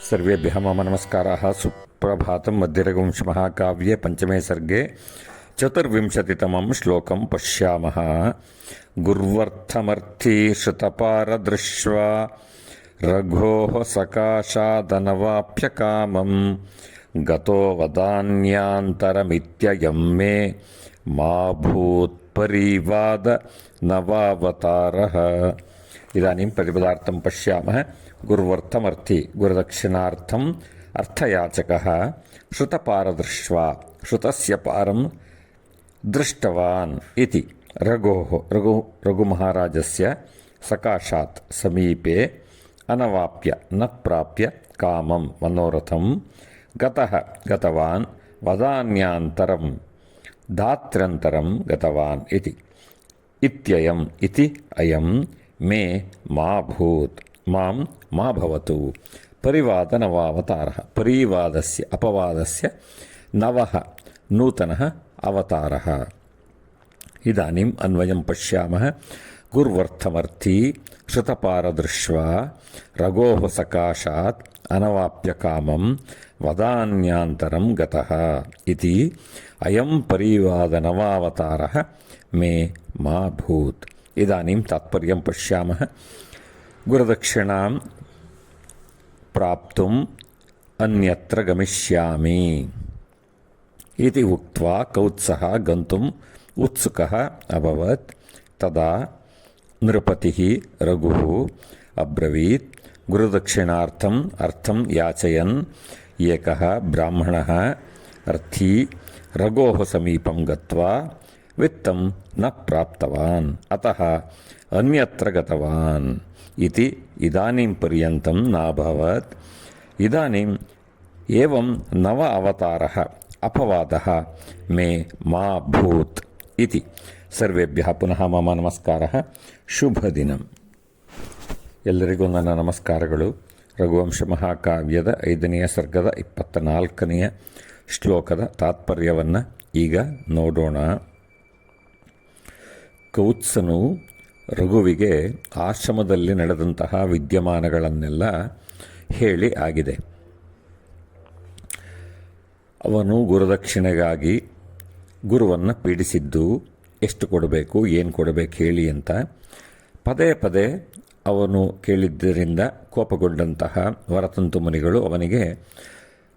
सर्वेभ्यः मम नमस्काराः। सुप्रभातं मध्यरघुवंशमहाकाव्ये पञ्चमे सर्गे चतुर्विंशतितमं श्लोकं पश्यामः। गुर्वर्थमर्थी श्रुतपारदृश्वा रघोः सकाशादनवाप्यकामं गतो वदान्यान्तरमित्ययं मे मा भूत्परीवाद नवावतारः इदानीं प्रतिपदार्थं पश्यामः। गुर्वर्थमर्थी गुरुदक्षिणार्थम् अर्थयाचकः श्रुतपारदृष्ट्वा श्रुतस्य पारं दृष्टवान् इति। रघोः रघु रघुमहाराजस्य सकाशात् समीपे अनवाप्य न प्राप्य कामं मनोरथं गतः गतवान् वदान्यान्तरं धात्र्यन्तरं गतवान् इति। इत्ययम् इति अयं మే మా భూత్ మాం మా భవతు. పరివాద నవావతార పరీవాదస్య అపవాదస్య నవ నూతన అవతార. ఇదానీం అన్వయం పశ్యామः గుర్వర్థమర్థీ శృతపారదృష్వా రగోః సకాశాత్ అనవాప్యకామం వదాన్యాంతరం గత. ఇది అయం పరీవాదనవావతార మే మా భూత్. इदानीं तात्पर्यं पश्यामः। गुरुदक्षिणां प्राप्तुम् अन्यत्र गमिष्यामि। इति उक्त्वा कौत्सः गन्तुम् उत्सुकः अभवत्। तदा नृपतिः रघुः अब्रवीत्। गुरुदक्षिणार्थम् अर्थं याचयन्। एकः ब्राह्मणः अर्थी रघोः समीपं गत्वा ವಿತ್ತಂ ನ ಪ್ರಾಪ್ತವಾನ್. ಅತಃ ಅನ್ಯತ್ರ ಗತವಾನ್. ಇತಿ ಇದಾನಿಂ ಪರ್ಯಂತಂ ನಾಭವತ್. ಇದಾನಿಂ ಏವಂ ನವ ಅವತಾರ ಅಪವಾದ ಮೇ ಮಾ ಭೂತ್ ಇತಿ. ಸರ್ವೇಭ್ಯ ಪುನಃ ಮಮ ನಮಸ್ಕಾರ. ಶುಭ ದಿನ. ಎಲ್ಲರಿಗೂ ನನ್ನ ನಮಸ್ಕಾರಗಳು. ರಘುವಂಶ ಮಹಾಕಾವ್ಯದ ಐದನೆಯ ಸರ್ಗದ ಇಪ್ಪತ್ತ ನಾಲ್ಕನೆಯ ಶ್ಲೋಕದ ತಾತ್ಪರ್ಯವನ್ನು ಈಗ ನೋಡೋಣ. ಕೌತ್ಸನು ರಘುವಿಗೆ ಆಶ್ರಮದಲ್ಲಿ ನಡೆದಂತಹ ವಿದ್ಯಮಾನಗಳನ್ನೆಲ್ಲ ಹೇಳಿ ಆಗಿದೆ. ಅವನು ಗುರುದಕ್ಷಿಣೆಗಾಗಿ ಗುರುವನ್ನು ಪೀಡಿಸಿದ್ದು ಎಷ್ಟು ಕೊಡಬೇಕು, ಏನು ಕೊಡಬೇಕು ಹೇಳಿ ಅಂತ ಪದೇ ಪದೇ ಅವನು ಕೇಳಿದ್ದರಿಂದ ಕೋಪಗೊಂಡಂತಹ ವರತಂತು ಮುನಿಗಳು ಅವನಿಗೆ,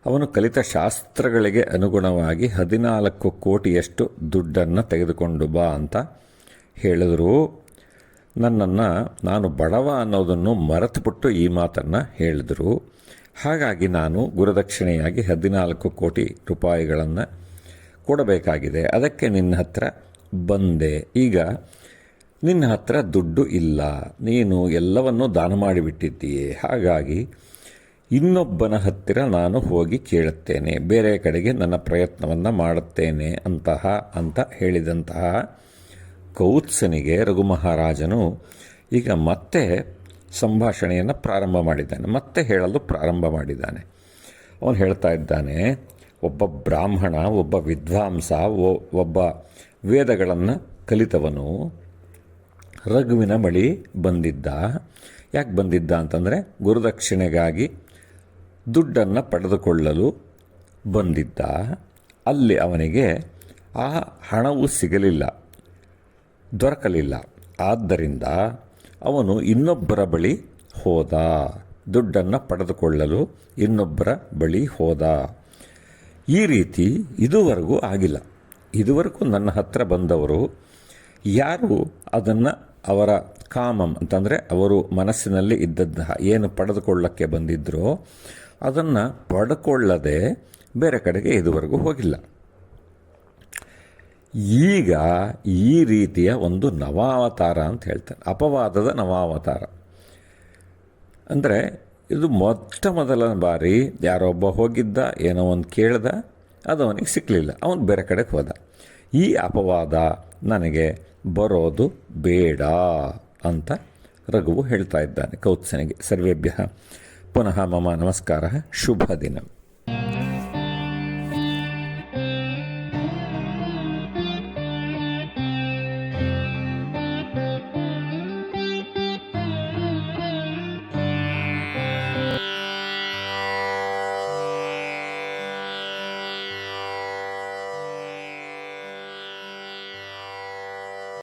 ಅವನು ಕಲಿತ ಶಾಸ್ತ್ರಗಳಿಗೆ ಅನುಗುಣವಾಗಿ ಹದಿನಾಲ್ಕು ಕೋಟಿಯಷ್ಟು ದುಡ್ಡನ್ನು ತೆಗೆದುಕೊಂಡು ಬಾ ಅಂತ ಹೇಳಿದರು, ನನ್ನನ್ನು ನಾನು ಬಡವ ಅನ್ನೋದನ್ನು ಮರೆತುಬಿಟ್ಟು ಈ ಮಾತನ್ನು ಹೇಳಿದರು. ಹಾಗಾಗಿ ನಾನು ಗುರುದಕ್ಷಿಣೆಯಾಗಿ ಹದಿನಾಲ್ಕು ಕೋಟಿ ರೂಪಾಯಿಗಳನ್ನು ಕೊಡಬೇಕಾಗಿದೆ. ಅದಕ್ಕೆ ನಿನ್ನ ಹತ್ರ ಬಂದೆ. ಈಗ ನಿನ್ನ ಹತ್ರ ದುಡ್ಡು ಇಲ್ಲ. ನೀನು ಎಲ್ಲವನ್ನೂ ದಾನ ಮಾಡಿಬಿಟ್ಟಿದ್ದೀಯೇ. ಹಾಗಾಗಿ ಇನ್ನೊಬ್ಬನ ಹತ್ತಿರ ನಾನು ಹೋಗಿ ಕೇಳುತ್ತೇನೆ. ಬೇರೆ ಕಡೆಗೆ ನನ್ನ ಪ್ರಯತ್ನವನ್ನು ಮಾಡುತ್ತೇನೆ ಅಂತಹ ಅಂತ ಹೇಳಿದಂತಹ ಕೌತ್ಸನಿಗೆ ರಘುಮಹಾರಾಜನು ಈಗ ಮತ್ತೆ ಸಂಭಾಷಣೆಯನ್ನು ಪ್ರಾರಂಭ ಮಾಡಿದ್ದಾನೆ, ಮತ್ತೆ ಹೇಳಲು ಪ್ರಾರಂಭ ಮಾಡಿದ್ದಾನೆ. ಅವನು ಹೇಳ್ತಾ ಇದ್ದಾನೆ, ಒಬ್ಬ ಬ್ರಾಹ್ಮಣ, ಒಬ್ಬ ವಿದ್ವಾಂಸ ಒಬ್ಬ ವೇದಗಳನ್ನು ಕಲಿತವನು, ರಘುವಿನ ಬಳಿ ಬಂದಿದ್ದ. ಯಾಕೆ ಬಂದಿದ್ದ ಅಂತಂದರೆ ಗುರುದಕ್ಷಿಣೆಗಾಗಿ ದುಡ್ಡನ್ನು ಪಡೆದುಕೊಳ್ಳಲು ಬಂದಿದ್ದ. ಅಲ್ಲಿ ಅವನಿಗೆ ಆ ಹಣವು ಸಿಗಲಿಲ್ಲ. ದೊರಕಲಿಲ್ಲ. ಆದ್ದರಿಂದ ಅವನು ಇನ್ನೊಬ್ಬರ ಬಳಿ ಹೋದ. ದುಡ್ಡನ್ನು ಪಡೆದುಕೊಳ್ಳಲು ಇನ್ನೊಬ್ಬರ ಬಳಿ ಹೋದ. ಈ ರೀತಿ ಇದುವರೆಗೂ ಆಗಿಲ್ಲ. ಇದುವರೆಗೂ ನನ್ನ ಹತ್ರ ಬಂದವರು ಯಾರು ಅದನ್ನು ಅವರ ಕಾಮಂ ಅಂತಂದರೆ ಅವರು ಮನಸ್ಸಿನಲ್ಲಿ ಇದ್ದದ್ದು ಏನು ಪಡೆದುಕೊಳ್ಳಕ್ಕೆ ಬಂದಿದ್ದರೋ ಅದನ್ನು ಪಡ್ಕೊಳ್ಳದೆ ಬೇರೆ ಕಡೆಗೆ ಇದುವರೆಗೂ ಹೋಗಿಲ್ಲ. ಈಗ ಈ ರೀತಿಯ ಒಂದು ನವಾವತಾರ ಅಂತ ಹೇಳ್ತಾರೆ. ಅಪವಾದದ ನವಾವತಾರ. ಅಂದರೆ ಇದು ಮೊಟ್ಟ ಮೊದಲ ಬಾರಿ ಯಾರೊಬ್ಬ ಹೋಗಿದ್ದ, ಏನೋ ಒಂದು ಕೇಳ್ದ, ಅದು ಅವನಿಗೆ ಸಿಕ್ಕಲಿಲ್ಲ ಅವನು ಬೇರೆ ಕಡೆಗೆ ಹೋದ. ಈ ಅಪವಾದ ನನಗೆ ಬರೋದು ಬೇಡ ಅಂತ ರಘುವು ಹೇಳ್ತಾ ಇದ್ದಾನೆ ಕೌತ್ಸನಿಗೆ. ಸರ್ವೇಭ್ಯ. ಪುನಃ ಮಮ ನಮಸ್ಕಾರ. ಶುಭ ದಿನ.